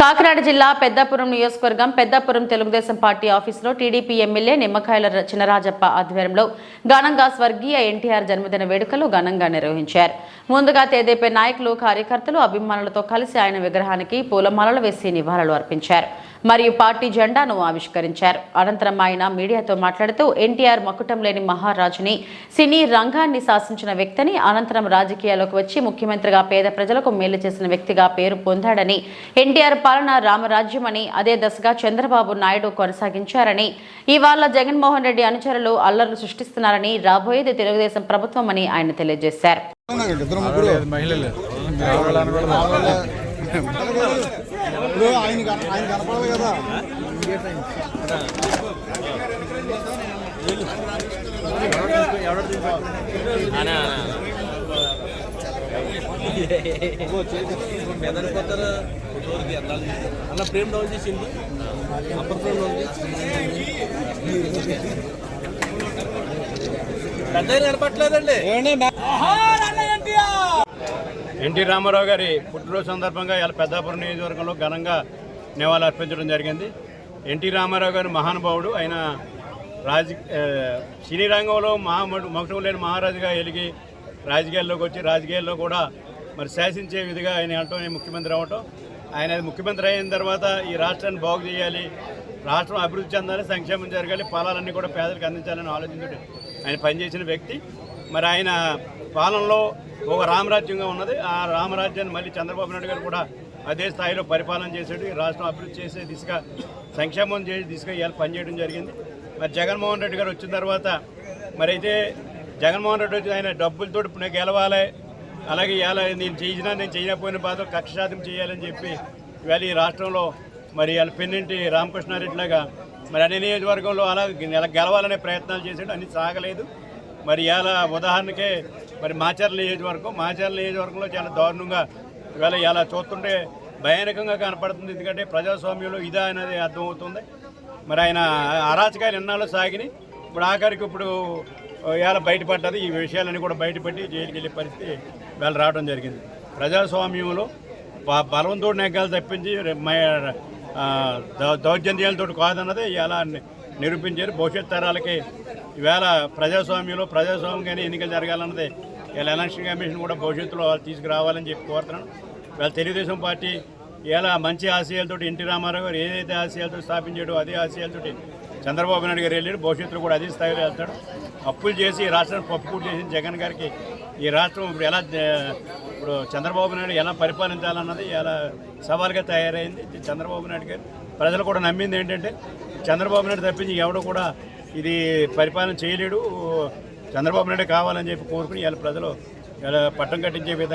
కాకినాడ జిల్లా పెద్దాపురం నియోజకవర్గం పెద్దాపురం తెలుగుదేశం పార్టీ ఆఫీసులో టీడీపీ ఎమ్మెల్యే నిమ్మకాయల చినరాజప్ప ఆధ్వర్యంలో ఘనంగా స్వర్గీయ ఎన్టీఆర్ జన్మదిన వేడుకలు ఘనంగా నిర్వహించారు. ముందుగా తెదేపీ నాయకులు కార్యకర్తలు అభిమానులతో కలిసి ఆయన విగ్రహానికి పూలమాలలు వేసి నివాళులు అర్పించారు. మరియు పార్టీ జెండాను ఆవిష్కరించారు. అనంతరం ఆయన మీడియాతో మాట్లాడుతూ ఎన్టీఆర్ మకుటం లేని మహారాజుని సినీ రంగాన్ని శాసించిన వ్యక్తిని అనంతరం రాజకీయాల్లోకి వచ్చి ముఖ్యమంత్రిగా పేద ప్రజలకు మేలు చేసిన వ్యక్తిగా పేరు పొందాడని ఎన్టీఆర్ పాలన రామరాజ్యమని అదే దశగా చంద్రబాబు నాయుడు కొనసాగించారని ఇవాళ జగన్మోహన్ రెడ్డి అనుచరులు అల్లర్లు సృష్టిస్తున్నారని రాబోయేది తెలుగుదేశం ప్రభుత్వం అని ఆయన తెలియజేశారు. ఇప్పుడు ఆయన ఆయన కనపడాలి కదా. అలా ప్రేమ్ డౌన్ చేసింది అప్పర్ ఫ్రేమ్ డౌన్ పెద్ద కనపట్లేదండి ఎన్టీ రామారావు గారి పుట్టినరోజు సందర్భంగా ఇలా పెద్దాపురం నియోజకవర్గంలో ఘనంగా నివాళులు అర్పించడం జరిగింది. ఎన్టీ రామారావు గారు మహానుభావుడు. ఆయన రాజ సినీ రంగంలో మహా మకుటం లేని మహారాజుగా ఎలిగి రాజకీయాల్లోకి వచ్చి రాజకీయాల్లో కూడా మరి శాసించే విధిగా ఆయన వెళ్ళటం ముఖ్యమంత్రి అవ్వటం. ఆయన ముఖ్యమంత్రి అయిన తర్వాత ఈ రాష్ట్రాన్ని బాగు చేయాలి రాష్ట్రం అభివృద్ధి చెందాలి సంక్షేమం జరగాలి ఫలాలన్నీ కూడా పేదలకు అందించాలని ఆలోచించుడు ఆయన పనిచేసిన వ్యక్తి. మరి ఆయన పాలనలో ఒక రామరాజ్యంగా ఉన్నది. ఆ రామరాజ్యాన్ని మళ్ళీ చంద్రబాబు నాయుడు గారు కూడా అదే స్థాయిలో పరిపాలన చేశాడు. ఈ రాష్ట్రం అభివృద్ధి చేసే దిశగా సంక్షేమం చేసే దిశగా ఇవాళ పనిచేయడం జరిగింది. మరి జగన్మోహన్ రెడ్డి గారు వచ్చిన తర్వాత మరి అయితే జగన్మోహన్ రెడ్డి వచ్చి ఆయన డబ్బులతో నేను గెలవాలి. అలాగే ఇవాళ నేను చేసినా నేను చేయకపోయిన బాధ కక్ష సాధన చేయాలని చెప్పి ఇవాళ ఈ రాష్ట్రంలో మరి వాళ్ళ పెన్నింటి రామకృష్ణారెడ్డి లాగా మరి అన్ని నియోజకవర్గంలో అలా గెలవాలనే ప్రయత్నాలు చేశాడు. అన్ని సాగలేదు. మరి ఇలా ఉదాహరణకే మరి మాచర్ల నియోజకవర్గం మాచర్ల నియోజకవర్గంలో చాలా దారుణంగా ఇవాళ ఇలా చూస్తుంటే భయానకంగా కనపడుతుంది. ఎందుకంటే ప్రజాస్వామ్యంలో ఇదా అనేది అర్థమవుతుంది. మరి ఆయన అరాచకాలు ఎన్నాళ్ళు సాగినాయి. ఇప్పుడు ఆఖరికి ఇప్పుడు ఇవాళ బయటపడ్డది. ఈ విషయాలన్నీ కూడా బయటపెట్టి జైలుకి వెళ్ళే పరిస్థితి ఇవాళ రావడం జరిగింది. ప్రజాస్వామ్యంలో బ- నెగ్గాలు తప్పించి మ- దౌర్జన్యాలతో కాదన్నది ఇలా నిరూపించారు. భవిష్యత్ తరాలకి ఈవేళ ప్రజాస్వామ్యంలో ప్రజాస్వామ్యంగానే ఎన్నికలు జరగాలన్నది. ఇలా ఎలక్షన్ కమిషన్ కూడా భవిష్యత్తులో తీసుకురావాలని చెప్పి కోరుతున్నాను. ఇవాళ తెలుగుదేశం పార్టీ ఇలా మంచి ఆశయాలతో ఎన్టీ రామారావు గారు ఏదైతే ఆశయాలతో స్థాపించాడో అదే ఆశయాలతో చంద్రబాబు నాయుడు గారు వెళ్ళాడు. భవిష్యత్తులో కూడా అదే స్థాయిలో వెళ్తాడు. అప్పులు చేసి ఈ రాష్ట్రాన్ని పప్పుకూటు చేసిన జగన్ గారికి ఈ రాష్ట్రం ఇప్పుడు ఎలా ఇప్పుడు చంద్రబాబు నాయుడు ఎలా పరిపాలించాలన్నది ఎలా సవాల్గా తయారైంది. చంద్రబాబు నాయుడు గారు ప్రజలు కూడా నమ్మింది ఏంటంటే చంద్రబాబు నాయుడు తప్పించి ఎవడు కూడా ఇది పరిపాలన చేయలేడు. చంద్రబాబు నాయుడు కావాలని చెప్పి కోరుకుని ఇలా ప్రజలు పట్టం కట్టించే విధంగా